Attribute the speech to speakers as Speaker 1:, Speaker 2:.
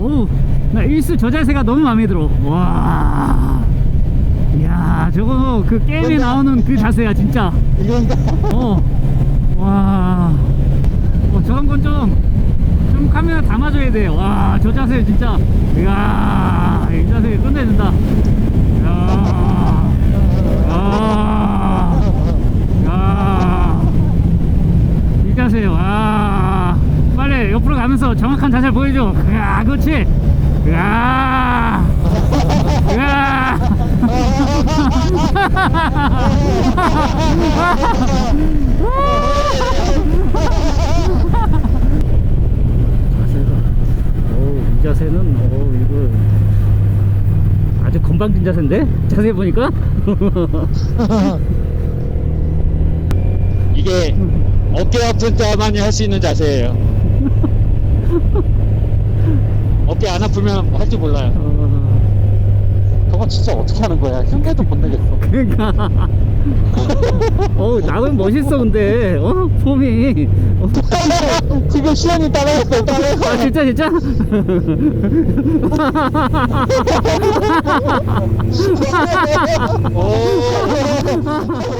Speaker 1: 어우, 나 일수 저 자세가 너무 마음에 들어. 와. 이야, 저거 그 게임에 나오는 그 자세야, 진짜.
Speaker 2: 이건가?
Speaker 1: 어. 와. 어, 저런 건 좀, 좀 카메라 담아줘야 돼. 와, 저 자세 진짜. 이야, 이 자세 끝내준다. 이야. 아. 야. 이 자세, 와. 빨리 옆으로 가면서 정확한 자세를 보여줘. 이야, 그렇지. 이야. 이야. 자세가 어우 이 자세는 어우 이거 아주 건방진 자세인데 자세히 보니까
Speaker 2: 이게 어깨 아픈 자만이 할 수 있는 자세예요. 어깨 안 아프면 할 줄 몰라요.
Speaker 1: 어,
Speaker 2: 저거 진짜 어떻게 하는 거야? 흉내도 못 내겠어.
Speaker 1: 그러니까 어우 나는 멋있어 근데 어 폼이 어,
Speaker 2: 지금 시연이 따라했어, 따라했어.
Speaker 1: 아 진짜 진짜
Speaker 2: 오.